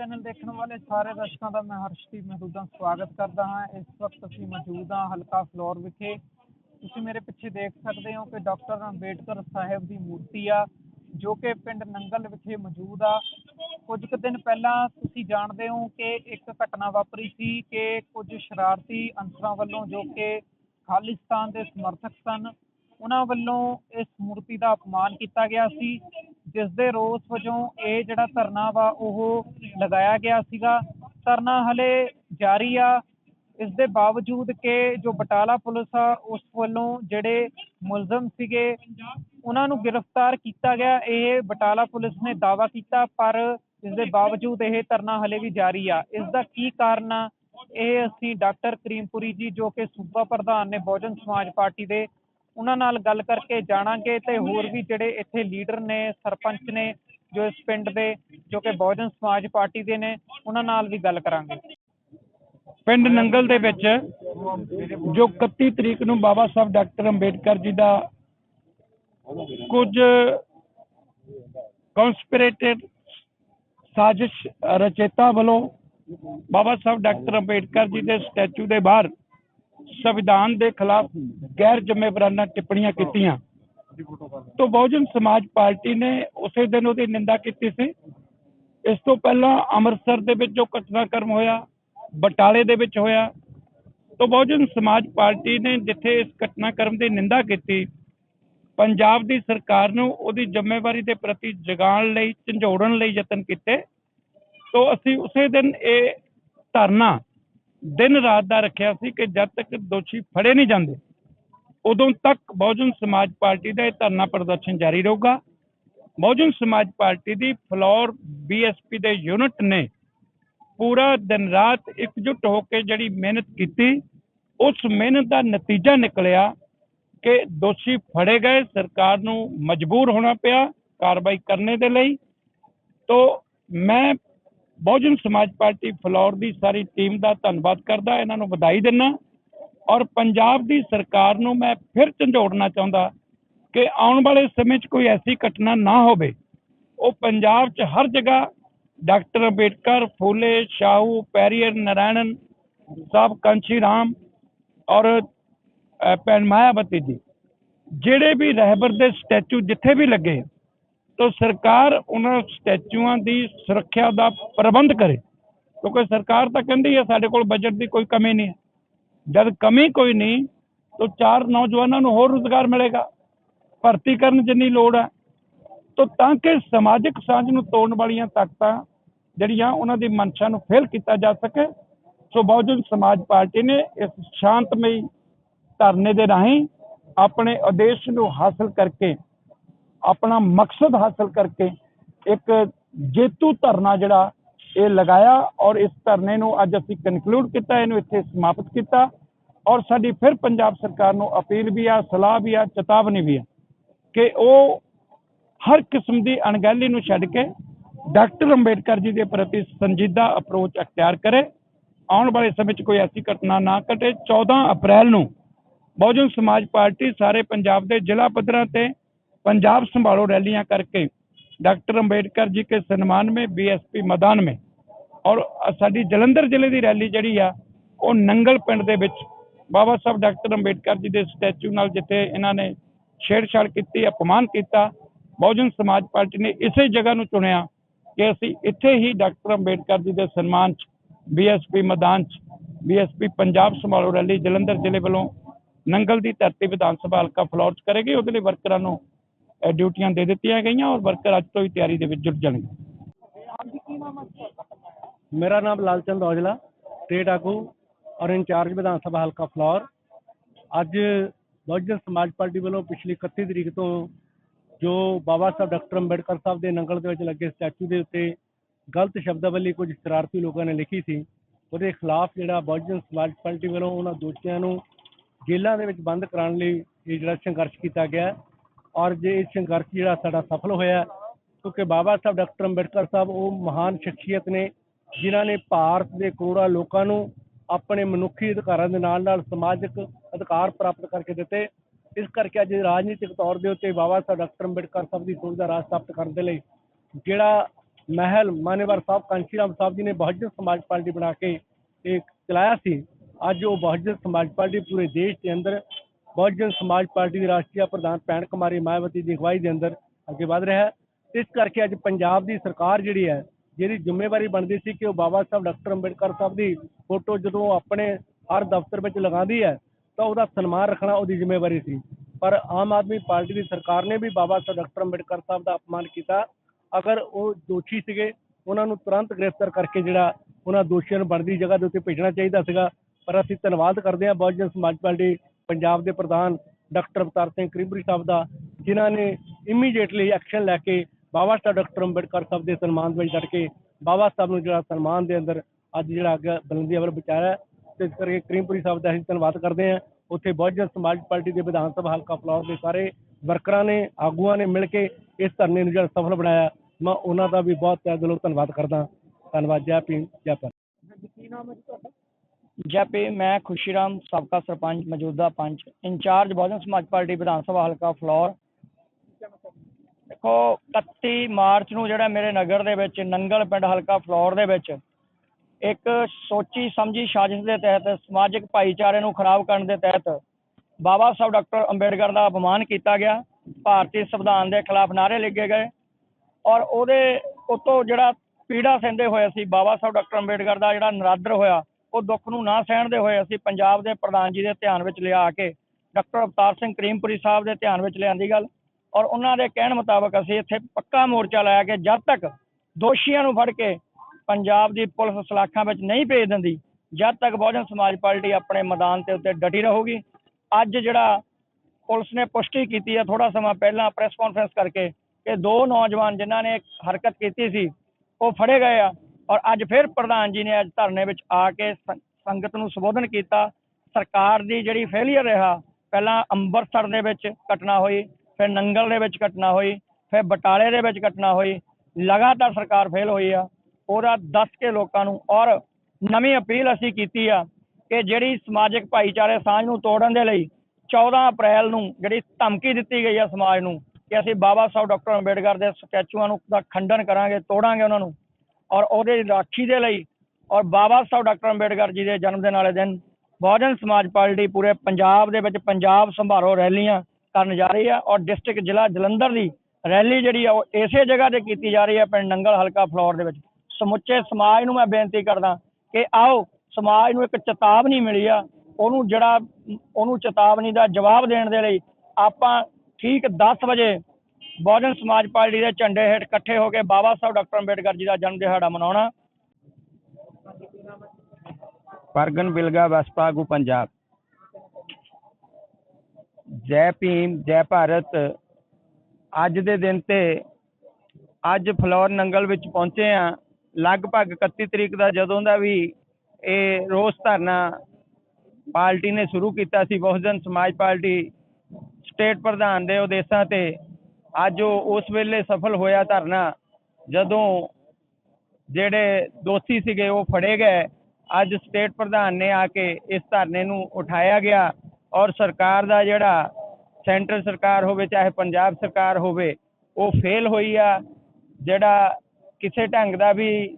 Channel ਦੇਖਣ ਵਾਲੇ ਸਾਰੇ ਦਰਸ਼ਕਾਂ ਦਾ ਮੈਂ ਹਰਸ਼ਦੀਪ ਮਹਿਦੂਦਾ ਸਵਾਗਤ ਕਰਦਾ ਹਾਂ। ਇਸ ਵਕਤ ਅਸੀਂ ਮੌਜੂਦ ਹਾਂ ਹਲਕਾ ਫਲੋਰ ਵਿਖੇ। ਤੁਸੀਂ ਮੇਰੇ ਪਿੱਛੇ ਦੇਖ ਸਕਦੇ ਹੋ ਕਿ ਡਾਕਟਰ ਅੰਬੇਡਕਰ ਸਾਹਿਬ ਦੀ ਮੂਰਤੀ ਆ, ਜੋ ਕਿ ਪਿੰਡ ਨੰਗਲ ਵਿਖੇ ਮੌਜੂਦ ਆ। ਕੁਝ ਕੁ ਦਿਨ ਪਹਿਲਾਂ ਤੁਸੀਂ ਜਾਣਦੇ ਹੋ ਕਿ ਇੱਕ ਘਟਨਾ ਵਾਪਰੀ ਸੀ ਕਿ ਕੁਝ ਸ਼ਰਾਰਤੀ ਅਨਸਰਾਂ ਵੱਲੋਂ, ਜੋ ਕਿ ਖਾਲਿਸਤਾਨ ਦੇ ਸਮਰਥਕ ਸਨ, ਉਹਨਾਂ ਵੱਲੋਂ ਇਸ ਮੂਰਤੀ ਦਾ ਅਪਮਾਨ ਕੀਤਾ ਗਿਆ ਸੀ। ਜਿਸ ਦੇ ਰੋਸ ਵਜੋਂ ਇਹ ਜਿਹੜਾ ਧਰਨਾ ਵਾ ਉਹ ਲਗਾਇਆ ਗਿਆ ਸੀਗਾ। ਧਰਨਾ ਹਲੇ ਜਾਰੀ ਆ। ਇਸ ਦੇ ਬਾਵਜੂਦ ਕਿ ਜੋ ਬਟਾਲਾ ਪੁਲਿਸ ਆ, ਉਸ ਵੱਲੋਂ ਜਿਹੜੇ ਮੁਲਜ਼ਮ ਸੀਗੇ, ਉਹਨਾਂ ਨੂੰ ਗ੍ਰਿਫਤਾਰ ਕੀਤਾ ਗਿਆ। ਇਹ ਬਟਾਲਾ ਪੁਲਿਸ ਨੇ ਦਾਅਵਾ ਕੀਤਾ, ਪਰ ਇਸ ਦੇ ਬਾਵਜੂਦ ਇਹ ਧਰਨਾ ਹਲੇ ਵੀ ਜਾਰੀ ਆ। ਇਸ ਦਾ ਕੀ ਕਾਰਨ ਆ? ਇਹ ਅਸੀਂ ਡਾਕਟਰ ਕਰੀਮਪੁਰੀ ਜੀ, ਜੋ ਕਿ ਸੂਬਾ ਪ੍ਰਧਾਨ ਨੇ ਬਹੁਜਨ ਸਮਾਜ ਪਾਰਟੀ ਦੇ ਉਹਨਾਂ ਨਾਲ ਗੱਲ ਕਰਕੇ ਜਾਣਾਂਗੇ ਤੇ ਹੋਰ ਵੀ ਜਿਹੜੇ ਇੱਥੇ ਲੀਡਰ ਨੇ, ਸਰਪੰਚ ਨੇ, ਜੋ ਇਸ ਪਿੰਡ ਦੇ, ਜੋ ਕਿ ਬਹੁਜਨ ਸਮਾਜ ਪਾਰਟੀ ਦੇ ਨੇ, ਉਹਨਾਂ ਨਾਲ ਵੀ ਗੱਲ ਕਰਾਂਗੇ। ਪਿੰਡ ਨੰਗਲ ਦੇ ਵਿੱਚ ਜੋ 31 ਤਰੀਕ ਨੂੰ ਬਾਬਾ ਸਾਹਿਬ ਡਾਕਟਰ ਅੰਬੇਡਕਰ ਜੀ ਦਾ ਕੁਝ ਕਨਸਪੀਰੇਟਿਡ ਸਾਜ਼ਿਸ਼ ਰਚੇਤਾ ਵੱਲੋਂ ਬਾਬਾ ਸਾਹਿਬ ਡਾਕਟਰ ਅੰਬੇਡਕਰ ਜੀ ਦੇ ਸਟੈਚੂ ਦੇ ਬਾਹਰ ਸੰਵਿਧਾਨ ਦੇ ਖਿਲਾਫ ਗੈਰ ਜ਼ਿੰਮੇਵਾਰਾਨਾ ਟਿੱਪਣੀਆਂ ਕੀਤੀਆਂ। ਤੋਂ ਬਹੁਜਨ ਸਮਾਜ ਪਾਰਟੀ ਨੇ ਉਸੇ ਦਿਨ ਉਹਦੀ ਨਿੰਦਾ ਕੀਤੀ ਸੀ। ਇਸ ਤੋਂ ਪਹਿਲਾਂ ਅੰਮ੍ਰਿਤਸਰ ਦੇ ਵਿੱਚ ਜੋ ਘਟਨਾਕ੍ਰਮ ਹੋਇਆ, ਬਟਾਲੇ ਦੇ ਵਿੱਚ ਹੋਇਆ ਤੋਂ ਬਹੁਜਨ ਸਮਾਜ ਪਾਰਟੀ ਨੇ ਜਿੱਥੇ ਇਸ ਘਟਨਾਕ੍ਰਮ ਦੀ ਨਿੰਦਾ ਕੀਤੀ, ਪੰਜਾਬ ਦੀ ਸਰਕਾਰ ਨੂੰ ਉਹਦੀ ਜ਼ਿੰਮੇਵਾਰੀ ਦੇ ਪ੍ਰਤੀ ਜਗਾਉਣ ਲਈ, ਝੰਜੋੜਨ ਲਈ ਯਤਨ ਕੀਤੇ। ਤੋਂ ਅਸੀਂ ਉਸੇ ਦਿਨ ਇਹ ਧਰਨਾ ਦਿਨ ਰਾਤ ਦਾ ਰੱਖਿਆ ਸੀ ਕਿ ਜਦ ਤੱਕ ਦੋਸ਼ੀ ਫੜੇ ਨਹੀਂ ਜਾਂਦੇ, ਉਦੋਂ ਤੱਕ ਬਹੁਜਨ ਸਮਾਜ ਪਾਰਟੀ ਦਾ ਇਹ ਧਰਨਾ ਪ੍ਰਦਰਸ਼ਨ ਜਾਰੀ ਰਹੂਗਾ। ਬਹੁਜਨ ਸਮਾਜ ਪਾਰਟੀ ਦੀ ਫਲੋਰ ਬੀਐਸਪੀ ਦੇ ਯੂਨਿਟ ਨੇ ਪੂਰਾ ਦਿਨ ਰਾਤ ਇਕਜੁੱਟ ਹੋ ਕੇ ਜਿਹੜੀ ਮਿਹਨਤ ਕੀਤੀ, ਉਸ ਮਿਹਨਤ ਦਾ ਨਤੀਜਾ ਨਿਕਲਿਆ ਕਿ ਦੋਸ਼ੀ ਫੜੇ ਗਏ, ਸਰਕਾਰ ਨੂੰ ਮਜਬੂਰ ਹੋਣਾ ਪਿਆ ਕਾਰਵਾਈ ਕਰਨੇ ਦੇ ਲਈ। ਤੋਂ ਮੈਂ ਬਹੁਜਨ ਸਮਾਜ ਪਾਰਟੀ ਫਲੋਰ ਦੀ ਸਾਰੀ ਟੀਮ ਦਾ ਧੰਨਵਾਦ ਕਰਦਾ ਇਹਨਾਂ ਨੂੰ ਵਧਾਈ ਦਿੰਦਾ ਔਰ ਪੰਜਾਬ ਦੀ ਸਰਕਾਰ ਨੂੰ ਮੈਂ ਫਿਰ ਝੰਜੋੜਨਾ ਚਾਹੁੰਦਾ ਕਿ ਆਉਣ ਵਾਲੇ ਸਮੇਂ 'ਚ ਕੋਈ ਐਸੀ ਘਟਨਾ ਨਾ ਹੋਵੇ। ਉਹ ਪੰਜਾਬ 'ਚ ਹਰ ਜਗ੍ਹਾ ਡਾਕਟਰ ਅੰਬੇਡਕਰ ਫੂਲੇ ਸ਼ਾਹੂ ਪੈਰੀਅਰ ਨਾਰਾਇਣਨ ਸਾਹਿਬ ਕਾਂਚੀ ਰਾਮ ਔਰ ਅ, ਭੈਣ ਮਾਇਆਵਤੀ ਜੀ ਜਿਹੜੇ ਵੀ ਰਹਿਬਰ ਦੇ ਸਟੈਚੂ ਜਿੱਥੇ ਵੀ ਲੱਗੇ ਤਾਂ ਸਰਕਾਰ ਉਹਨਾਂ ਸਟੈਚੂਆਂ ਦੀ ਸੁਰੱਖਿਆ ਦਾ ਪ੍ਰਬੰਧ ਕਰੇ। ਕਿਉਂਕਿ ਸਰਕਾਰ ਤਾਂ ਕਹਿੰਦੀ ਹੈ, ਸਾਡੇ ਕੋਲ ਬਜਟ ਦੀ ਕੋਈ ਕਮੀ ਨਹੀਂ ਹੈ। ਜਦ ਕਮੀ ਕੋਈ ਨਹੀਂ, ਤਾਂ ਚਾਰ ਨੌਜਵਾਨਾਂ ਨੂੰ ਹੋਰ ਰੁਜ਼ਗਾਰ ਮਿਲੇਗਾ। ਭਰਤੀ ਕਰਨ ਜਿੰਨੀ ਲੋੜ ਹੈ। ਤਾਂ ਤਾਂ ਕਿ ਸਮਾਜਿਕ ਸਾਂਝ ਨੂੰ ਤੋੜਨ ਵਾਲੀਆਂ ਤਾਕਤਾਂ ਜਿਹੜੀਆਂ ਉਹਨਾਂ ਦੀ ਮਨਸ਼ਾ ਨੂੰ ਫੇਲ ਕੀਤਾ ਜਾ ਸਕੇ, ਸੋ ਬਹੁਜਨ ਸਮਾਜ ਪਾਰਟੀ ਨੇ ਇਸ ਸ਼ਾਂਤਮਈ ਧਰਨੇ ਦੇ ਰਾਹੀਂ ਆਪਣੇ ਉਦੇਸ਼ ਨੂੰ ਹਾਸਲ ਕਰਕੇ ਆਪਣਾ ਮਕਸਦ ਹਾਸਲ ਕਰਕੇ ਇੱਕ ਜੇਤੂ ਧਰਨਾ ਜਿਹੜਾ ਇਹ ਲਗਾਇਆ ਔਰ ਇਸ ਧਰਨੇ ਨੂੰ ਅੱਜ ਅਸੀਂ ਕਨਕਲੂਡ ਕੀਤਾ, ਇਹਨੂੰ ਇੱਥੇ ਸਮਾਪਤ ਕੀਤਾ ਔਰ ਸਾਡੀ ਫਿਰ ਪੰਜਾਬ ਸਰਕਾਰ ਨੂੰ ਅਪੀਲ ਵੀ ਆ, ਸਲਾਹ ਵੀ ਆ, ਚੇਤਾਵਨੀ ਵੀ ਆ ਕਿ ਉਹ ਹਰ ਕਿਸਮ ਦੀ ਅਣਗਹਿਲੀ ਨੂੰ ਛੱਡ ਕੇ ਡਾਕਟਰ ਅੰਬੇਡਕਰ ਜੀ ਦੇ ਪ੍ਰਤੀ ਸੰਜੀਦਾ ਅਪਰੋਚ ਅਖਤਿਆਰ ਕਰੇ, ਆਉਣ ਵਾਲੇ ਸਮੇਂ 'ਚ ਕੋਈ ਐਸੀ ਘਟਨਾ ਨਾ ਘਟੇ। 14 ਅਪ੍ਰੈਲ ਨੂੰ ਬਹੁਜਨ ਸਮਾਜ ਪਾਰਟੀ ਸਾਰੇ ਪੰਜਾਬ ਦੇ ਜ਼ਿਲ੍ਹਾ ਪੱਧਰਾਂ ਤੇ पंजाब संभालो रैलियां करके डॉक्टर अंबेडकर जी के सम्मान में बीएसपी मैदान में ਔਰ ਸਾਡੀ ਜਲੰਧਰ ਜ਼ਿਲ੍ਹੇ ਦੀ ਰੈਲੀ ਜਿਹੜੀ ਆ ਉਹ ਨੰਗਲ ਪਿੰਡ ਦੇ ਵਿੱਚ ਬਾਬਾ ਸਾਹਿਬ ਡਾਕਟਰ ਅੰਬੇਡਕਰ ਜੀ ਦੇ ਸਟੈਚੂ ਨਾਲ ਜਿੱਥੇ ਇਹਨਾਂ ਨੇ ਛੇੜਛਾੜ ਕੀਤੀ ਅਪਮਾਨ ਕੀਤਾ ਬਹੁਜਨ ਸਮਾਜ ਪਾਰਟੀ ਨੇ ਇਸੇ ਜਗ੍ਹਾ ਨੂੰ ਚੁਣਿਆ ਕਿ ਅਸੀਂ ਇੱਥੇ ਹੀ ਡਾਕਟਰ ਅੰਬੇਡਕਰ ਜੀ ਦੇ ਸਨਮਾਨ 'ਚ ਬੀਐਸਪੀ ਮੈਦਾਨ 'ਚ ਬੀਐਸਪੀ ਪੰਜਾਬ ਸੰਭਾਲੋ ਰੈਲੀ ਜਲੰਧਰ ਜ਼ਿਲ੍ਹੇ ਵੱਲੋਂ ਨੰਗਲ ਦੀ ਧਰਤੀ ਵਿਧਾਨ ਸਭਾ ਹਲਕਾ ਫਲੋਰ 'ਚ ਕਰੇਗੀ ਉਹਦੇ ਲਈ ਵਰਕਰਾਂ ਨੂੰ ਅਹ ਡਿਊਟੀਆਂ ਦੇ ਦਿੱਤੀਆਂ ਗਈਆਂ ਔਰ ਵਰਕਰ ਅੱਜ ਤੋਂ ਹੀ ਤਿਆਰੀ ਦੇ ਵਿੱਚ ਜੁਟ ਜਾਣਗੇ। ਮੇਰਾ ਨਾਮ ਲਾਲਚੰਦ ਔਜਲਾ, ਸਟੇਟ ਆਗੂ ਔਰ ਇੰਚਾਰਜ ਵਿਧਾਨ ਸਭਾ ਹਲਕਾ ਫਲੌਰ। ਅੱਜ ਬਹੁਜਨ ਸਮਾਜ ਪਾਰਟੀ ਵੱਲੋਂ ਪਿਛਲੀ 31 ਤਰੀਕ ਤੋਂ ਜੋ ਬਾਬਾ ਸਾਹਿਬ ਡਾਕਟਰ ਅੰਬੇਡਕਰ ਸਾਹਿਬ ਦੇ ਨੰਗਲ ਦੇ ਵਿੱਚ ਲੱਗੇ ਸਟੈਚੂ ਦੇ ਉੱਤੇ ਗਲਤ ਸ਼ਬਦਾਵਲੀ ਕੁਝ ਸ਼ਰਾਰਤੀ ਲੋਕਾਂ ਨੇ ਲਿਖੀ ਸੀ, ਉਹਦੇ ਖਿਲਾਫ ਜਿਹੜਾ ਬਹੁਜਨ ਸਮਾਜ ਪਾਰਟੀ ਵੱਲੋਂ ਉਹਨਾਂ ਦੋਸ਼ੀਆਂ ਨੂੰ ਜੇਲ੍ਹਾਂ ਦੇ ਵਿੱਚ ਬੰਦ ਕਰਾਉਣ ਲਈ ਇਹ ਜਿਹੜਾ ਸੰਘਰਸ਼ ਕੀਤਾ ਗਿਆ ਔਰ ਜੇ ਇਹ ਸੰਘਰਸ਼ ਜਿਹੜਾ ਸਾਡਾ ਸਫਲ ਹੋਇਆ ਕਿਉਂਕਿ ਬਾਬਾ ਸਾਹਿਬ ਡਾਕਟਰ ਅੰਬੇਡਕਰ ਸਾਹਿਬ ਉਹ ਮਹਾਨ ਸ਼ਖਸੀਅਤ ਨੇ, ਜਿਨ੍ਹਾਂ ਨੇ ਭਾਰਤ ਦੇ ਕਰੋੜਾਂ ਲੋਕਾਂ ਨੂੰ ਆਪਣੇ ਮਨੁੱਖੀ ਅਧਿਕਾਰਾਂ ਦੇ ਨਾਲ ਨਾਲ ਸਮਾਜਿਕ ਅਧਿਕਾਰ ਪ੍ਰਾਪਤ ਕਰਕੇ ਦਿੱਤੇ। ਇਸ ਕਰਕੇ ਅੱਜ ਰਾਜਨੀਤਿਕ ਤੌਰ ਦੇ ਉੱਤੇ ਬਾਬਾ ਸਾਹਿਬ ਡਾਕਟਰ ਅੰਬੇਡਕਰ ਸਾਹਿਬ ਦੀ ਸੋਚ ਦਾ ਰਾਜ ਸਥਾਪਿਤ ਕਰਨ ਦੇ ਲਈ ਜਿਹੜਾ ਮਹਿਲ ਮਾਨੇਵਾਰ ਸਾਹਿਬ, ਕਾਂਸ਼ੀ ਰਾਮ ਸਾਹਿਬ ਜੀ ਨੇ ਬਹੁਜਨ ਸਮਾਜ ਪਾਰਟੀ ਬਣਾ ਕੇ ਇਹ ਚਲਾਇਆ ਸੀ, ਅੱਜ ਉਹ ਬਹੁਜਨ ਸਮਾਜ ਪਾਰਟੀ ਪੂਰੇ ਦੇਸ਼ ਦੇ ਅੰਦਰ ਬਹੁਜਨ ਸਮਾਜ ਪਾਰਟੀ ਦੀ ਰਾਸ਼ਟਰੀ ਪ੍ਰਧਾਨ ਭੈਣ ਕੁਮਾਰੀ ਮਾਇਆਵਤੀ ਦੀ ਅਗਵਾਈ ਦੇ ਅੰਦਰ ਅੱਗੇ ਵਧ ਰਿਹਾ ਹੈ। ਇਸ ਕਰਕੇ ਅੱਜ ਪੰਜਾਬ ਦੀ ਸਰਕਾਰ ਜਿਹੜੀ ਹੈ, ਜਿਹਦੀ ਜ਼ਿੰਮੇਵਾਰੀ ਬਣਦੀ ਸੀ ਕਿ ਉਹ ਬਾਬਾ ਸਾਹਿਬ ਡਾਕਟਰ ਅੰਬੇਡਕਰ ਸਾਹਿਬ ਦੀ ਫੋਟੋ ਜਦੋਂ ਉਹ ਆਪਣੇ ਹਰ ਦਫ਼ਤਰ ਵਿੱਚ ਲਗਾਉਂਦੀ ਹੈ, ਤਾਂ ਉਹਦਾ ਸਨਮਾਨ ਰੱਖਣਾ ਉਹਦੀ ਜ਼ਿੰਮੇਵਾਰੀ ਸੀ। ਪਰ ਆਮ ਆਦਮੀ ਪਾਰਟੀ ਦੀ ਸਰਕਾਰ ਨੇ ਵੀ ਬਾਬਾ ਸਾਹਿਬ ਡਾਕਟਰ ਅੰਬੇਡਕਰ ਸਾਹਿਬ ਦਾ ਅਪਮਾਨ ਕੀਤਾ। ਅਗਰ ਉਹ ਦੋਸ਼ੀ ਸੀਗੇ, ਉਹਨਾਂ ਨੂੰ ਤੁਰੰਤ ਗ੍ਰਿਫਤਾਰ ਕਰਕੇ ਜਿਹੜਾ ਉਹਨਾਂ ਦੋਸ਼ੀਆਂ ਨੂੰ ਬਣਦੀ ਜਗ੍ਹਾ ਦੇ ਉੱਤੇ ਭੇਜਣਾ ਚਾਹੀਦਾ ਸੀਗਾ। ਪਰ ਅਸੀਂ ਧੰਨਵਾਦ ਕਰਦੇ ਹਾਂ ਬਹੁਜਨ ਸਮਾਜ ਪਾਰਟੀ ਪੰਜਾਬ ਦੇ ਪ੍ਰਧਾਨ ਡਾਕਟਰ ਅਵਤਾਰ ਸਿੰਘ ਕਰੀਬਰੀ ਸਾਹਿਬ ਦਾ, ਜਿਨ੍ਹਾਂ ਨੇ ਇਮੀਡੀਏਟਲੀ ਐਕਸ਼ਨ ਲੈ ਕੇ ਬਾਬਾ ਸਾਹਿਬ ਡਾਕਟਰ ਅੰਬੇਡਕਰ ਸਾਹਿਬ ਦੇ ਸਨਮਾਨ ਵਿੱਚ ਡਟ ਕੇ ਬਾਬਾ ਸਾਹਿਬ ਨੂੰ ਜਿਹੜਾ ਸਨਮਾਨ ਦੇ ਅੰਦਰ ਅੱਜ ਜਿਹੜਾ ਅੱਗੇ ਬੁਲੰਦੀਆਂ ਵੱਲ ਵਿਚਾਰਿਆ ਤੇ ਇਸ ਕਰਕੇ ਕਰੀਮਪੁਰੀ ਸਾਹਿਬ ਦਾ ਅਸੀਂ ਧੰਨਵਾਦ ਕਰਦੇ ਹਾਂ। ਉੱਥੇ ਬਹੁਜਨ ਸਮਾਜ ਪਾਰਟੀ ਦੇ ਵਿਧਾਨ ਸਭਾ ਹਲਕਾ ਫਲੌਰ ਦੇ ਸਾਰੇ ਵਰਕਰਾਂ ਨੇ, ਆਗੂਆਂ ਨੇ ਮਿਲ ਕੇ ਇਸ ਧਰਨੇ ਨੂੰ ਜਿਹੜਾ ਸਫਲ ਬਣਾਇਆ। ਮੈਂ ਉਹਨਾਂ ਦਾ ਵੀ ਬਹੁਤ ਤਹਿ ਦਿਲੋਂ ਧੰਨਵਾਦ ਕਰਦਾ। ਧੰਨਵਾਦ, ਜੈ ਭੀਮ, ਜੈ ਭਾਰਤ। ਕੀ ਨਾਮ ਹੈ ਤੁਹਾਡਾ? ਜੈਪੇ ਮੈਂ ਖੁਸ਼ੀਰਾਮ ਸਾਬਕਾ ਸਰਪੰਚ ਮੌਜੂਦਾ ਪੰਚ, ਇੰਚਾਰਜ ਬਹੁਜਨ ਸਮਾਜ ਪਾਰਟੀ ਵਿਧਾਨ ਸਭਾ ਹਲਕਾ ਫਲੋਰ। ਦੇਖੋ 31 ਮਾਰਚ ਨੂੰ ਜਿਹੜਾ ਮੇਰੇ ਨਗਰ ਦੇ ਵਿੱਚ ਨੰਗਲ ਪਿੰਡ ਹਲਕਾ ਫਲੋਰ ਦੇ ਵਿੱਚ ਇੱਕ ਸੋਚੀ ਸਮਝੀ ਸਾਜ਼ਿਸ਼ ਦੇ ਤਹਿਤ ਸਮਾਜਿਕ ਭਾਈਚਾਰੇ ਨੂੰ ਖਰਾਬ ਕਰਨ ਦੇ ਤਹਿਤ ਬਾਬਾ ਸਾਹਿਬ ਡਾਕਟਰ ਅੰਬੇਡਕਰ ਦਾ ਅਪਮਾਨ ਕੀਤਾ ਗਿਆ। ਭਾਰਤੀ ਸੰਵਿਧਾਨ ਦੇ ਖਿਲਾਫ ਨਾਅਰੇ ਲਿਖੇ ਗਏ ਔਰ ਉਹਦੇ ਉਤੋਂ ਜਿਹੜਾ ਪੀੜਾ ਸਹਿੰਦੇ ਹੋਏ ਸੀ, ਬਾਬਾ ਸਾਹਿਬ ਡਾਕਟਰ ਅੰਬੇਡਕਰ ਦਾ ਜਿਹੜਾ ਨਰਾਦਰ ਹੋਇਆ ਉਹ ਦੁੱਖ ਨੂੰ ਨਾ ਸਹਿਣਦੇ ਹੋਏ ਅਸੀਂ ਪੰਜਾਬ ਦੇ ਪ੍ਰਧਾਨ ਜੀ ਦੇ ਧਿਆਨ ਵਿੱਚ ਲਿਆ ਕੇ ਡਾਕਟਰ ਅਵਤਾਰ ਸਿੰਘ ਕਰੀਮਪੁਰੀ ਸਾਹਿਬ ਦੇ ਧਿਆਨ ਵਿੱਚ ਲਿਆਂਦੀ ਗੱਲ ਔਰ ਉਹਨਾਂ ਦੇ ਕਹਿਣ ਮੁਤਾਬਕ ਅਸੀਂ ਇੱਥੇ ਪੱਕਾ ਮੋਰਚਾ ਲਾਇਆ ਕਿ ਜਦ ਤੱਕ ਦੋਸ਼ੀਆਂ ਨੂੰ ਫੜ ਕੇ ਪੰਜਾਬ ਦੀ ਪੁਲਿਸ ਸਲਾਖਾਂ ਵਿੱਚ ਨਹੀਂ ਭੇਜ ਦਿੰਦੀ, ਜਦ ਤੱਕ ਬਹੁਜਨ ਸਮਾਜ ਪਾਰਟੀ ਆਪਣੇ ਮੈਦਾਨ ਤੇ ਉੱਤੇ ਡਟੀ ਰਹੂਗੀ। ਅੱਜ ਜਿਹੜਾ ਪੁਲਿਸ ਨੇ ਪੁਸ਼ਟੀ ਕੀਤੀ ਹੈ ਥੋੜਾ ਸਮਾਂ ਪਹਿਲਾਂ ਪ੍ਰੈਸ ਕਾਨਫਰੰਸ ਕਰਕੇ ਕਿ ਦੋ ਨੌਜਵਾਨ ਜਿਨ੍ਹਾਂ ਨੇ ਹਰਕਤ ਕੀਤੀ ਸੀ, ਉਹ ਫੜੇ ਗਏ ਆ। ਔਰ ਅੱਜ ਫਿਰ ਪ੍ਰਧਾਨ ਜੀ ਨੇ ਅੱਜ ਧਰਨੇ ਵਿੱਚ ਆ ਕੇ ਸੰਗਤ ਨੂੰ ਸੰਬੋਧਨ ਕੀਤਾ। ਸਰਕਾਰ ਦੀ ਜਿਹੜੀ ਫੇਲੀਅਰ ਰਿਹਾ, ਪਹਿਲਾਂ ਅੰਮ੍ਰਿਤਸਰ ਦੇ ਵਿੱਚ ਘਟਨਾ ਹੋਈ, ਫਿਰ ਨੰਗਲ ਦੇ ਵਿੱਚ ਘਟਨਾ ਹੋਈ, ਫਿਰ ਬਟਾਲੇ ਦੇ ਵਿੱਚ ਘਟਨਾ ਹੋਈ। ਲਗਾਤਾਰ ਸਰਕਾਰ ਫੇਲ ਹੋਈ ਆ। ਉਹਦਾ ਦੱਸ ਕੇ ਲੋਕਾਂ ਨੂੰ ਔਰ ਨਵੀਂ ਅਪੀਲ ਅਸੀਂ ਕੀਤੀ ਆ ਕਿ ਜਿਹੜੀ ਸਮਾਜਿਕ ਭਾਈਚਾਰੇ ਸਾਂਝ ਨੂੰ ਤੋੜਨ ਦੇ ਲਈ 14 ਅਪ੍ਰੈਲ ਨੂੰ ਜਿਹੜੀ ਧਮਕੀ ਦਿੱਤੀ ਗਈ ਆ ਸਮਾਜ ਨੂੰ ਕਿ ਅਸੀਂ ਬਾਬਾ ਸਾਹਿਬ ਡਾਕਟਰ ਅੰਬੇਡਕਰ ਦੇ ਸਟੈਚੂਆਂ ਨੂੰ ਦਾ ਖੰਡਨ ਕਰਾਂਗੇ, ਤੋੜਾਂਗੇ ਉਹਨਾਂ ਨੂੰ। ਔਰ ਉਹਦੇ ਰਾਖੀ ਦੇ ਲਈ ਔਰ ਬਾਬਾ ਸਾਹਿਬ ਡਾਕਟਰ ਅੰਬੇਡਕਰ ਜੀ ਦੇ ਜਨਮ ਦਿਨ ਵਾਲੇ ਦਿਨ ਬਹੁਜਨ ਸਮਾਜ ਪਾਰਟੀ ਪੂਰੇ ਪੰਜਾਬ ਦੇ ਵਿੱਚ ਪੰਜਾਬ ਸੰਭਾਰੋ ਰੈਲੀਆਂ ਕਰਨ ਜਾ ਰਹੀ ਹੈ ਔਰ ਡਿਸਟ੍ਰਿਕਟ ਜ਼ਿਲ੍ਹਾ ਜਲੰਧਰ ਦੀ ਰੈਲੀ ਜਿਹੜੀ ਆ ਉਹ ਇਸੇ ਜਗ੍ਹਾ ਤੇ ਕੀਤੀ ਜਾ ਰਹੀ ਹੈ ਪਿੰਡ ਨੰਗਲ ਹਲਕਾ ਫਲੋਰ ਦੇ ਵਿੱਚ। ਸਮੁੱਚੇ ਸਮਾਜ ਨੂੰ ਮੈਂ ਬੇਨਤੀ ਕਰਦਾ ਕਿ ਆਓ ਸਮਾਜ ਨੂੰ ਇੱਕ ਚੇਤਾਵਨੀ ਮਿਲੀ ਆ, ਉਹਨੂੰ ਜਿਹੜਾ, ਉਹਨੂੰ ਚੇਤਾਵਨੀ ਦਾ ਜਵਾਬ ਦੇਣ ਦੇ ਲਈ ਆਪਾਂ ਠੀਕ 10 ਵਜੇ ਬਹੁਜਨ ਸਮਾਜ ਪਾਰਟੀ ਦੇ ਝੰਡੇ ਹੇਠ ਇਕੱਠੇ ਹੋ ਕੇ ਬਾਬਾ ਸਾਹਿਬ ਡਾਕਟਰ ਅੰਬੇਡਕਰ ਜੀ ਦਾ ਜਨਮ ਦਿਹਾੜਾ ਮਨਾਉਣਾ। ਪਰਗਨ ਬਿਲਗਾ ਬਸਪਾ ਪੰਜਾਬ। ਜੈ ਭੀਮ, ਜੈ ਭਾਰਤ। ਅੱਜ ਦੇ ਦਿਨ ਤੇ ਅੱਜ ਫਲੋਰ ਨੰਗਲ ਵਿੱਚ ਪਹੁੰਚੇ ਆ ਲਗਭਗ 31 ਤਰੀਕ ਦਾ ਜਦੋਂ ਦਾ ਵੀ ਇਹ ਰੋਸ ਧਰਨਾ ਪਾਰਟੀ ਨੇ ਸ਼ੁਰੂ ਕੀਤਾ ਸੀ, ਬਹੁਜਨ ਸਮਾਜ ਪਾਰਟੀ ਸਟੇਟ ਪ੍ਰਧਾਨ ਦੇ ਉਦੇਸ਼ਾਂ ਤੇ ਅੱਜ ਉਹ ਉਸ ਵੇਲੇ ਸਫਲ ਹੋਇਆ ਧਰਨਾ, ਜਦੋਂ ਜਿਹੜੇ ਦੋਸ਼ੀ ਸੀਗੇ ਉਹ ਫੜੇ ਗਏ। ਅੱਜ ਸਟੇਟ ਪ੍ਰਧਾਨ ਨੇ ਆ ਕੇ ਇਸ ਧਰਨੇ ਨੂੰ ਉਠਾਇਆ ਗਿਆ ਔਰ ਸਰਕਾਰ ਦਾ ਜਿਹੜਾ ਸੈਂਟਰ ਸਰਕਾਰ ਹੋਵੇ, ਚਾਹੇ ਪੰਜਾਬ ਸਰਕਾਰ ਹੋਵੇ, ਉਹ ਫੇਲ ਹੋਈ ਆ। ਜਿਹੜਾ ਕਿਸੇ ਢੰਗ ਦਾ ਵੀ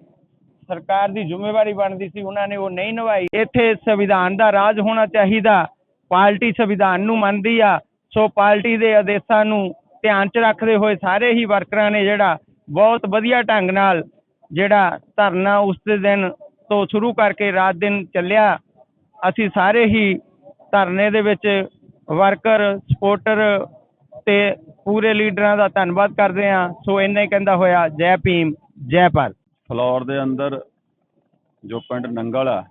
ਸਰਕਾਰ ਦੀ ਜ਼ਿੰਮੇਵਾਰੀ ਬਣਦੀ ਸੀ, ਉਹਨਾਂ ਨੇ ਉਹ ਨਹੀਂ ਨਿਭਾਈ। ਇੱਥੇ ਸੰਵਿਧਾਨ ਦਾ ਰਾਜ ਹੋਣਾ ਚਾਹੀਦਾ, ਪਾਰਟੀ ਸੰਵਿਧਾਨ ਨੂੰ ਮੰਨਦੀ ਆ। ਸੋ ਪਾਰਟੀ ਦੇ ਆਦੇਸ਼ਾਂ ਨੂੰ ਧਿਆਨ 'ਚ ਰੱਖਦੇ ਹੋਏ ਸਾਰੇ ਹੀ ਵਰਕਰਾਂ ਨੇ ਜਿਹੜਾ ਬਹੁਤ ਵਧੀਆ ਢੰਗ ਨਾਲ ਜਿਹੜਾ ਧਰਨਾ ਉਸ ਦੇ ਦਿਨ ਤੋਂ ਸ਼ੁਰੂ ਕਰਕੇ ਰਾਤ ਦਿਨ ਚੱਲਿਆ। ਅਸੀਂ ਸਾਰੇ ਹੀ ਧਰਨੇ ਦੇ ਵਿੱਚ ਵਰਕਰ, ਸਪੋਰਟਰ ਤੇ ਪੂਰੇ ਲੀਡਰਾਂ ਦਾ ਧੰਨਵਾਦ ਕਰਦੇ ਹਾਂ। ਸੋ ਇੰਨਾ ਹੀ ਕਹਿੰਦਾ ਹੋਇਆ, ਜੈ ਭੀਮ, ਜੈ ਭਾਰਤ। ਫਲੋਰ ਦੇ ਅੰਦਰ ਜੋ ਪਿੰਡ ਨੰਗਲ ਆ,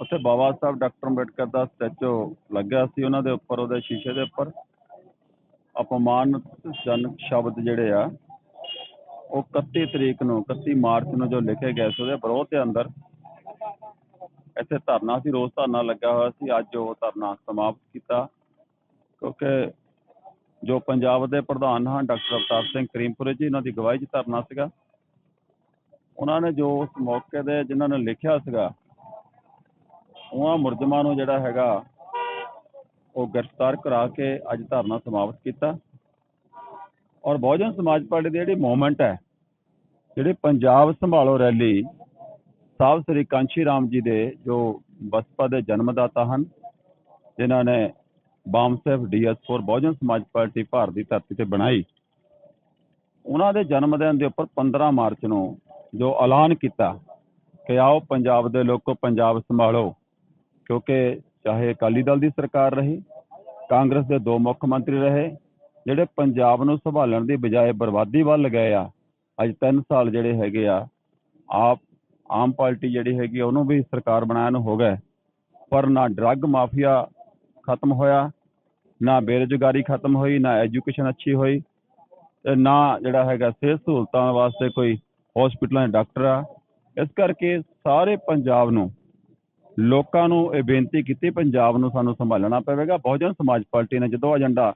ਉੱਥੇ ਬਾਬਾ ਸਾਹਿਬ ਡਾਕਟਰ ਅੰਬੇਡਕਰ ਦਾ ਸਟੈਚੂ ਲੱਗਿਆ ਸੀ। ਉਹਨਾਂ ਦੇ ਉੱਪਰ, ਉਹਦੇ ਸ਼ੀਸ਼ੇ ਦੇ ਉੱਪਰ ਅਪਮਾਨਜਨਕ ਸ਼ਬਦ ਜਿਹੜੇ ਆ, ਉਹ 31 ਤਰੀਕ ਨੂੰ 31 ਮਾਰਚ ਨੂੰ ਜੋ ਲਿਖੇ ਗਏ ਸੀ, ਉਹਦੇ ਵਿਰੋਧ ਦੇ ਅੰਦਰ ਇੱਥੇ ਧਰਨਾ ਸੀ ਰੋਜ਼ ਧਰਨਾ ਲੱਗਾ ਹੋਇਆ ਸੀ, ਅੱਜ ਉਹ ਧਰਨਾ ਸਮਾਪਤ ਕੀਤਾ। ਕਿਉਂਕਿ ਜੋ ਪੰਜਾਬ ਦੇ ਪ੍ਰਧਾਨ ਹਨ ਡਾਕਟਰ ਅਵਤਾਰ ਸਿੰਘ ਕਰੀਮਪੁਰੇ ਜੀ, ਇਹਨਾਂ ਦੀ ਗਵਾਹੀ 'ਚ ਧਰਨਾ ਸੀਗਾ। ਉਹਨਾਂ ਨੇ ਜੋ ਉਸ ਮੌਕੇ ਦੇ ਜਿਨ੍ਹਾਂ ਨੇ ਲਿਖਿਆ ਸੀਗਾ ਉਹਨਾਂ ਮੁਰਜਮਾਂ ਨੂੰ ਜਿਹੜਾ ਹੈਗਾ ਉਹ ਗ੍ਰਿਫਤਾਰ ਕਰਾ ਕੇ ਅੱਜ ਧਰਨਾ ਸਮਾਪਤ ਕੀਤਾ। ਔਰ ਬਹੁਜਨ ਸਮਾਜ ਪਾਰਟੀ ਦੀ ਜਿਹੜੀ ਮੂਵਮੈਂਟ ਹੈ, ਜਿਹੜੀ ਪੰਜਾਬ ਸੰਭਾਲੋ ਰੈਲੀ ਸਾਹਿਬ ਸ੍ਰੀ ਕਾਂਸ਼ੀ ਰਾਮ ਜੀ ਦੇ ਜੋ ਬਸਪਾ ਦੇ ਜਨਮਦਾਤਾ ਹਨ, ਜਿਨ੍ਹਾਂ ਨੇ ਬਾਮ ਸਾਹਿਬ ਡੀਐਸ4 ਬਹੁਜਨ ਸਮਾਜ ਪਾਰਟੀ ਭਾਰਤ ਦੀ ਧਰਤੀ ਤੇ ਬਣਾਈ, ਉਹਨਾਂ ਦੇ ਜਨਮ ਦਿਨ ਦੇ ਉੱਪਰ 15 ਮਾਰਚ ਨੂੰ ਜੋ ਐਲਾਨ ਕੀਤਾ ਕਿ ਆਓ ਪੰਜਾਬ ਦੇ ਲੋਕੋ, ਪੰਜਾਬ ਸੰਭਾਲੋ, ਕਿਉਂਕਿ ਚਾਹੇ ਅਕਾਲੀ ਦਲ ਦੀ ਸਰਕਾਰ ਰਹੀ ਕਾਂਗਰਸ ਦੇ ਦੋ ਮੁੱਖ ਮੰਤਰੀ ਰਹੇ ਜਿਹੜੇ ਪੰਜਾਬ ਨੂੰ ਸੰਭਾਲਣ ਦੀ ਬਜਾਏ ਬਰਬਾਦੀ ਵੱਲ ਗਏ ਆ ਅੱਜ 3 ਸਾਲ ਜਿਹੜੇ ਹੈਗੇ ਆ ਆਪ ਆਮ ਪਾਰਟੀ ਜਿਹੜੀ ਹੈਗੀ ਆ, ਉਹਨੂੰ ਵੀ ਸਰਕਾਰ ਬਣਾਇਆ ਨੂੰ ਹੋ ਗਏ। ਪਰ ਨਾ ਡਰੱਗ ਮਾਫੀਆ ਖਤਮ ਹੋਇਆ ਨਾ ਬੇਰੁਜ਼ਗਾਰੀ ਖਤਮ ਹੋਈ ਨਾ ਐਜੂਕੇਸ਼ਨ ਅੱਛੀ ਹੋਈ ਤੇ ਨਾ ਜਿਹੜਾ ਹੈਗਾ ਸਿਹਤ ਸਹੂਲਤਾਂ ਵਾਸਤੇ ਕੋਈ ਹਸਪੀਟਲਾਂ ਦੇ ਡਾਕਟਰ ਆ। ਇਸ ਕਰਕੇ ਸਾਰੇ ਪੰਜਾਬ ਨੂੰ ਲੋਕਾਂ ਨੂੰ ਇਹ ਬੇਨਤੀ ਕੀਤੀ, ਪੰਜਾਬ ਨੂੰ ਸਾਨੂੰ ਸੰਭਾਲਣਾ ਪਵੇਗਾ। ਬਹੁਜਨ ਸਮਾਜ ਪਾਰਟੀ ਨੇ ਜਦੋਂ ਏਜੰਡਾ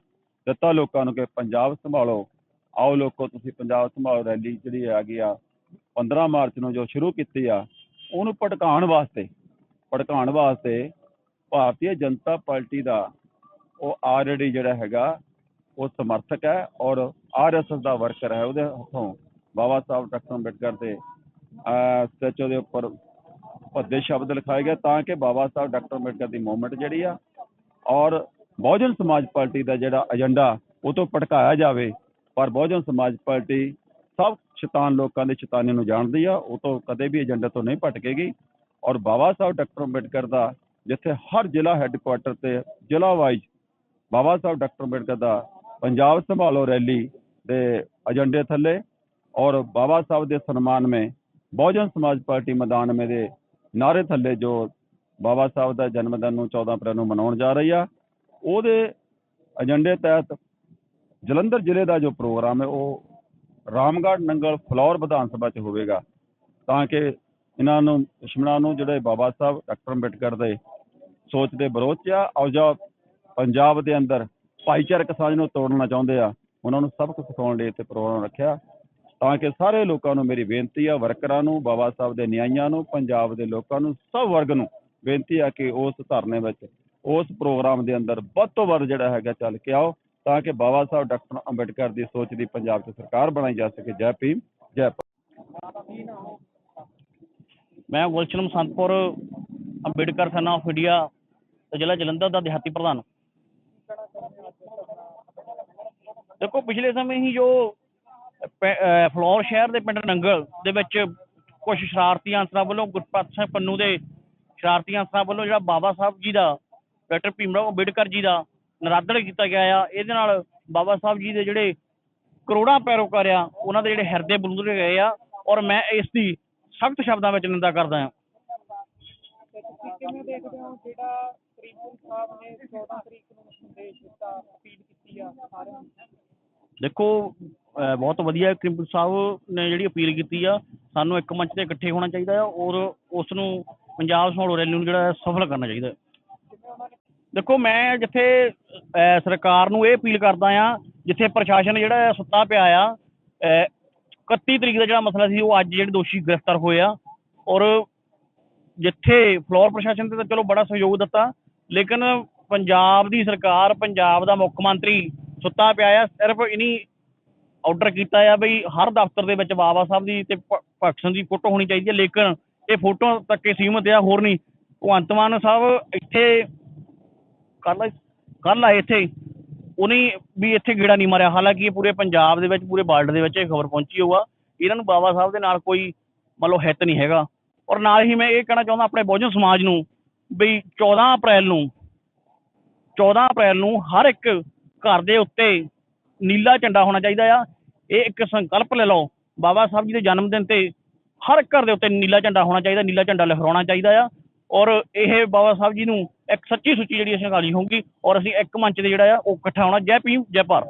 ਦਿੱਤਾ ਲੋਕਾਂ ਨੂੰ ਕਿ ਪੰਜਾਬ ਸੰਭਾਲੋ, ਆਓ ਲੋਕੋ ਤੁਸੀਂ ਪੰਜਾਬ ਸੰਭਾਲੋ ਰੈਲੀ ਜਿਹੜੀ ਆ ਗਈ ਆ 15 ਮਾਰਚ ਨੂੰ ਜੋ ਸ਼ੁਰੂ ਕੀਤੀ ਆ, ਉਹਨੂੰ ਭੜਕਾਉਣ ਵਾਸਤੇ ਭੜਕਾਉਣ ਵਾਸਤੇ ਭਾਰਤੀ ਜਨਤਾ ਪਾਰਟੀ ਦਾ ਉਹ ਆਲਰੇਡੀ ਜਿਹੜਾ ਹੈਗਾ, ਉਹ ਸਮਰਥਕ ਹੈ ਔਰ ਆਰਐਸਐਸ ਦਾ ਵਰਕਰ ਹੈ ਉਹਦੇ ਹੱਥੋਂ ਬਾਬਾ ਸਾਹਿਬ ਡਾਕਟਰ ਅੰਬੇਡਕਰ ਦੇ ਸਟੈਚੂ ਦੇ ਉੱਪਰ ਭੱਦੇ ਸ਼ਬਦ ਲਿਖਾਏ ਗਏ ਤਾਂ ਕਿ ਬਾਬਾ ਸਾਹਿਬ ਡਾਕਟਰ ਅੰਬੇਡਕਰ ਦੀ ਮੂਵਮੈਂਟ ਜਿਹੜੀ ਆ ਔਰ ਬਹੁਜਨ ਸਮਾਜ ਪਾਰਟੀ ਦਾ ਜਿਹੜਾ ਏਜੰਡਾ ਉਹ ਤੋਂ ਭਟਕਾਇਆ ਜਾਵੇ, ਪਰ ਬਹੁਜਨ ਸਮਾਜ ਪਾਰਟੀ ਸਭ ਸ਼ੈਤਾਨ ਲੋਕਾਂ ਦੇ ਸ਼ੈਤਾਨੀ ਨੂੰ ਜਾਣਦੀ ਆ, ਉਹ ਤੋਂ ਕਦੇ ਵੀ ਏਜੰਡੇ ਤੋਂ ਨਹੀਂ ਭਟਕੇਗੀ ਔਰ ਬਾਬਾ ਸਾਹਿਬ ਡਾਕਟਰ ਅੰਬੇਡਕਰ ਦਾ ਜਿੱਥੇ ਹਰ ਜ਼ਿਲ੍ਹਾ ਹੈੱਡਕੁਆਟਰ ਤੇ ਜ਼ਿਲ੍ਹਾ ਵਾਈਜ਼ ਬਾਬਾ ਸਾਹਿਬ ਡਾਕਟਰ ਅੰਬੇਡਕਰ ਦਾ ਪੰਜਾਬ ਸੰਭਾਲੋ ਰੈਲੀ ਦੇ ਏਜੰਡੇ ਥੱਲੇ ਔਰ ਬਾਬਾ ਸਾਹਿਬ ਦੇ ਸਨਮਾਨ में ਬਹੁਜਨ ਸਮਾਜ ਪਾਰਟੀ ਮੈਦਾਨ में ਦੇ ਨਾਰੇ ਥੱਲੇ ਜੋ ਬਾਬਾ ਸਾਹਿਬ ਦਾ ਜਨਮ ਦਿਨ ਨੂੰ 14 ਅਪ੍ਰੈਲ ਨੂੰ ਮਨਾਉਣ ਜਾ ਰਹੀ ਆ, ਉਹਦੇ ਏਜੰਡੇ ਤਹਿਤ ਜਲੰਧਰ ਜ਼ਿਲ੍ਹੇ ਦਾ ਜੋ ਪ੍ਰੋਗਰਾਮ ਹੈ, ਉਹ ਰਾਮਗੜ੍ਹ ਨੰਗਲ ਫਲੌਰ ਵਿਧਾਨ ਸਭਾ 'ਚ ਹੋਵੇਗਾ। ਤਾਂ ਕਿ ਇਹਨਾਂ ਨੂੰ, ਦੁਸ਼ਮਣਾਂ ਨੂੰ ਜਿਹੜੇ ਬਾਬਾ ਸਾਹਿਬ, ਡਾਕਟਰ ਅੰਬੇਡਕਰ ਦੇ ਸੋਚ ਦੇ ਵਿਰੋਧ 'ਚ ਆ, ਔਰ ਪੰਜਾਬ ਦੇ ਅੰਦਰ ਭਾਈਚਾਰਕ ਸਾਂਝ ਨੂੰ ਤੋੜਨਾ ਚਾਹੁੰਦੇ ਆ, ਉਹਨਾਂ ਨੂੰ ਸਬਕ ਸਿਖਾਉਣ ਲਈ ਇੱਥੇ ਪ੍ਰੋਗਰਾਮ ਰੱਖਿਆ। ਤਾਂ ਕਿ ਸਾਰੇ ਲੋਕਾਂ ਨੂੰ ਮੇਰੀ ਬੇਨਤੀ ਆ, ਵਰਕਰਾਂ ਨੂੰ, ਬਾਬਾ ਸਾਹਿਬ ਦੇ ਨਿਆਈਆਂ ਨੂੰ, ਪੰਜਾਬ ਦੇ ਲੋਕਾਂ ਨੂੰ, ਸਭ ਵਰਗ ਨੂੰ ਬੇਨਤੀ ਆ ਕਿ ਉਸ ਧਰਨੇ ਵਿੱਚ, ਉਸ ਪ੍ਰੋਗਰਾਮ ਦੇ ਅੰਦਰ ਵੱਧ ਤੋਂ ਵੱਧ ਜਿਹੜਾ ਹੈਗਾ ਚੱਲ ਕੇ ਆਓ, ਤਾਂ ਕਿ ਬਾਬਾ ਸਾਹਿਬ, ਡਾਕਟਰ ਅੰਬੇਡਕਰ ਦੀ ਸੋਚ ਦੀ ਪੰਜਾਬ 'ਚ ਸਰਕਾਰ ਬਣਾਈ ਜਾ ਸਕੇ ਜੈ ਭੀਮ, ਜੈ ਭਾਰਤ। ਮੈਂ ਗੁਲਸ਼ਨ ਮਸੰਤਪੁਰ ਅੰਬੇਡਕਰ ਸਨਾ ਆਫ ਇੰਡੀਆ ਜ਼ਿਲ੍ਹਾ ਜਲੰਧਰ ਦਾ ਦਿਹਾਤੀ ਪ੍ਰਧਾਨ ਦੇਖੋ, ਪਿਛਲੇ ਸਮੇਂ ਹੀ ਜੋ ਫਲੋਰ ਸ਼ਹਿਰ ਦੇ ਪਿੰਡ ਨੰਗਲ ਦੇ ਵਿੱਚ ਕੁਝ ਸ਼ਰਾਰਤੀ ਅਨਸਰਾਂ ਵੱਲੋਂ ਗੁਰਪ੍ਰਤ ਸਿੰਘ ਪੰਨੂ ਦੇ ਸ਼ਰਾਰਤੀ ਅਨਸਰਾਂ ਵੱਲੋਂ ਜਿਹੜਾ ਬਾਬਾ ਸਾਹਿਬ ਜੀ ਦਾ ਡਾਕਟਰ ਭੀਮਰਾਓ ਅੰਬੇਡਕਰ ਜੀ ਦਾ ਨਰਾਦਰ ਕੀਤਾ ਗਿਆ ਆ ਇਹਦੇ ਨਾਲ ਬਾਬਾ ਸਾਹਿਬ ਜੀ ਦੇ ਜਿਹੜੇ ਕਰੋੜਾਂ ਪੈਰੋਕਾਰ ਆ ਉਹਨਾਂ ਦੇ ਜਿਹੜੇ ਹਿਰਦੇ ਬਲੂੰਦਰੇ ਗਏ ਆ ਔਰ ਮੈਂ ਇਸ ਦੀ ਸਖਤ ਸ਼ਬਦਾਂ ਵਿੱਚ ਨਿੰਦਾ ਕਰਦਾ ਹਾਂ ਤੇ ਤੁਸੀਂ ਕਿਵੇਂ ਦੇਖਦੇ ਹੋ ਜਿਹੜਾ ਤ੍ਰਿਪੁਰ ਸਾਹਿਬ ਨੇ 14 ਤਰੀਕ ਨੂੰ ਸੰਦੇਸ਼ ਦਿੱਤਾ ਅਪੀਲ ਕੀਤੀ ਆ ਸਾਰਿਆਂ ਨੂੰ? ਦੇਖੋ ਬਹੁਤ ਵਧੀਆ ਕ੍ਰਿਪਟ ਸਾਹਿਬ ਨੇ ਜਿਹੜੀ ਅਪੀਲ ਕੀਤੀ ਆ, ਸਾਨੂੰ ਇੱਕ ਮੰਚ ਤੇ ਇਕੱਠੇ ਹੋਣਾ ਚਾਹੀਦਾ ਆ ਔਰ ਉਸ ਨੂੰ ਪੰਜਾਬ ਸੰਭਾਲੋ ਰੈਲੀ ਨੂੰ ਜਿਹੜਾ ਸਫਲ ਕਰਨਾ ਚਾਹੀਦਾ ਦੇਖੋ ਮੈਂ ਜਿੱਥੇ ਸਰਕਾਰ ਨੂੰ ਇਹ ਅਪੀਲ ਕਰਦਾ ਆ, ਜਿੱਥੇ ਪ੍ਰਸ਼ਾਸਨ ਜਿਹੜਾ ਹੈ ਸੁੱਤਾ ਪਿਆ ਆ, ਅਹ 31 ਤਰੀਕ ਦਾ ਜਿਹੜਾ ਮਸਲਾ ਸੀ, ਉਹ ਅੱਜ ਜਿਹੜੇ ਦੋਸ਼ੀ ਗ੍ਰਿਫਤਾਰ ਹੋਏ ਆ ਔਰ ਜਿੱਥੇ ਫਲੋਰ ਪ੍ਰਸ਼ਾਸਨ ਤੇ ਤਾਂ ਚਲੋ ਬੜਾ ਸਹਿਯੋਗ ਦਿੱਤਾ, ਲੇਕਿਨ ਪੰਜਾਬ ਦੀ ਸਰਕਾਰ, ਪੰਜਾਬ ਦਾ ਮੁੱਖ ਮੰਤਰੀ ਸੁੱਤਾ ਪਿਆ ਆ, ਸਿਰਫ ਇਨੀ ਆਰਡਰ ਕੀਤਾ ਆ ਬਈ ਹਰ ਦਫ਼ਤਰ ਦੇ ਵਿੱਚ ਬਾਬਾ ਸਾਹਿਬ ਦੀ ਤੇ ਭਗਤ ਸਿੰਘ ਦੀ ਫੋਟੋ ਹੋਣੀ ਚਾਹੀਦੀ ਹੈ, ਲੇਕਿਨ ਇਹ ਫੋਟੋ ਤੱਕ ਹੀ ਸੀਮਤ ਆ, ਹੋਰ ਨਹੀਂ। ਭਗਵੰਤ ਮਾਨ ਸਾਹਿਬ ਇੱਥੇ ਕੱਲ ਕੱਲ ਆਏ ਇੱਥੇ। ਉਹਨੇ ਵੀ ਇੱਥੇ ਗੇੜਾ ਨਹੀਂ ਮਾਰਿਆ। ਹਾਲਾਂਕਿ ਇਹ ਪੂਰੇ ਪੰਜਾਬ ਦੇ ਵਿੱਚ, ਪੂਰੇ ਵਰਲਡ ਦੇ ਵਿੱਚ ਇਹ ਖਬਰ ਪਹੁੰਚੀ ਹੋਊਗਾ ਇਹਨਾਂ ਨੂੰ ਬਾਬਾ ਸਾਹਿਬ ਦੇ ਨਾਲ ਕੋਈ ਮੰਨ ਲਓ ਹਿੱਤ ਨਹੀਂ ਹੈਗਾ। ਔਰ ਨਾਲ ਹੀ ਮੈਂ ਇਹ ਕਹਿਣਾ ਚਾਹੁੰਦਾ ਆਪਣੇ ਬਹੁਜਨ ਸਮਾਜ ਨੂੰ ਵੀ 14 ਅਪ੍ਰੈਲ ਨੂੰ 14 ਅਪ੍ਰੈਲ ਨੂੰ ਹਰ ਇੱਕ ਘਰ ਦੇ ਉੱਤੇ ਨੀਲਾ ਝੰਡਾ ਹੋਣਾ ਚਾਹੀਦਾ ਆ। ਇਹ ਇੱਕ ਸੰਕਲਪ ਲੈ ਲਓ। ਬਾਬਾ ਸਾਹਿਬ ਜੀ ਦੇ ਜਨਮ ਦਿਨ ਤੇ ਹਰ ਘਰ ਦੇ ਉੱਤੇ ਨੀਲਾ ਝੰਡਾ ਹੋਣਾ ਚਾਹੀਦਾ, ਨੀਲਾ ਝੰਡਾ ਲਹਿਰਾਉਣਾ ਚਾਹੀਦਾ ਆ। ਔਰ ਇਹ ਬਾਬਾ ਸਾਹਿਬ ਜੀ ਨੂੰ ਇੱਕ ਸੱਚੀ ਸੁੱਚੀ ਜਿਹੜੀ ਅਸੀਂ ਅਕਾਲੀ ਹੋਊਗੀ, ਔਰ ਅਸੀਂ ਇੱਕ ਮੰਚ ਤੇ ਜਿਹੜਾ ਆ, ਉਹ ਇਕੱਠਾ ਹੋਣਾ। ਜੈ ਭੀਮ, ਜੈ ਭਾਰਤ।